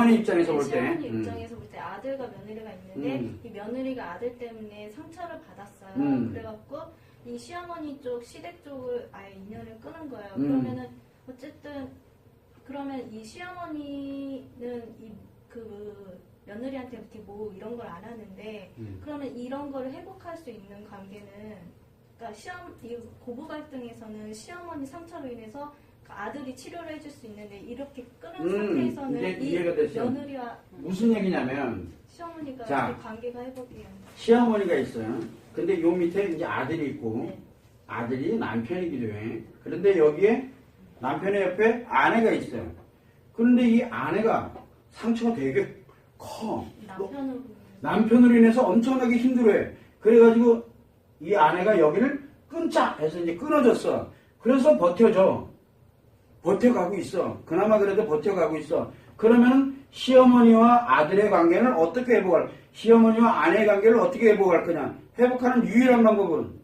시어머니 입장에서 볼 때. 시어머니 음. 입장에서 볼 때 아들과 며느리가 있는데 음. 이 며느리가 아들 때문에 상처를 받았어요. 음. 그래갖고 이 시어머니 쪽 시댁 쪽을 아예 인연을 끊은 거예요. 음. 그러면은 어쨌든 그러면 이 시어머니는 이그 며느리한테 이렇게 뭐 이런 걸 안 하는데 음. 그러면 이런 거를 회복할 수 있는 관계는 그러니까 시험 이 고부 갈등에서는 시어머니 상처로 인해서 그 아들이 치료를 해줄 수 있는데 이렇게 끊은 음, 상태에서는 이제 이 이해가 됐어. 며느리와 무슨 얘기냐면 시어머니가 자. 그 관계가 돼. 시어머니가 있어요. 근데 요 밑에 이제 아들이 있고 네. 아들이 남편이기도 해. 그런데 여기에 남편의 옆에 아내가 있어요. 그런데 이 아내가 상처가 되게 커. 남편으로 남편으로 인해서 엄청나게 힘들어해. 그래가지고 이 아내가 여기를 끊자 해서 이제 끊어졌어. 그래서 버텨줘. 버텨가고 있어. 그나마 그래도 버텨가고 있어. 그러면 시어머니와 아들의 관계는 어떻게 회복할? 시어머니와 아내의 관계를 어떻게 회복할 거냐? 회복하는 유일한 방법은.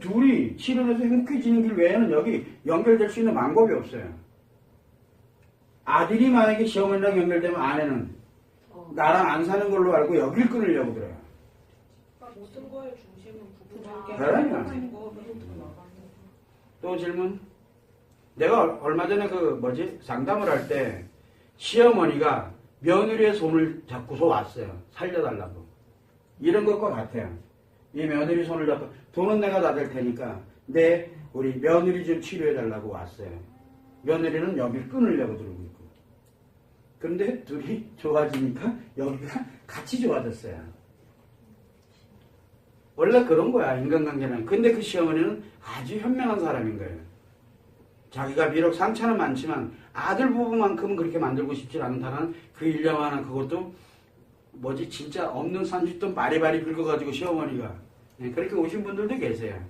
둘이 치료해서 행복해지는 길 외에는 여기 연결될 수 있는 방법이 없어요. 아들이 만약에 시어머니랑 연결되면 아내는 나랑 안 사는 걸로 알고 여길 끊으려고 그래요. 그러니까 모든 거의 중심은 부부관계 그럼요. 또 질문? 내가 얼- 얼마 전에 그 뭐지 상담을 할 때 시어머니가 며느리의 손을 잡고서 왔어요. 살려달라고. 이런 것과 같아요. 이 며느리 손을 잡고 돈은 내가 다 될 테니까 내 우리 며느리 좀 치료해달라고 왔어요. 며느리는 여길 끊으려고 들고 있고. 근데 둘이 좋아지니까 여기가 같이 좋아졌어요. 원래 그런 거야 인간관계는. 근데 그 시어머니는 아주 현명한 사람인 거예요. 자기가 비록 상처는 많지만 아들 부부만큼은 그렇게 만들고 싶지 않다는 그 일념 하나 그것도 뭐지 진짜 없는 산짓돈 바리바리 긁어가지고 시어머니가 네, 그렇게 오신 분들도 계세요.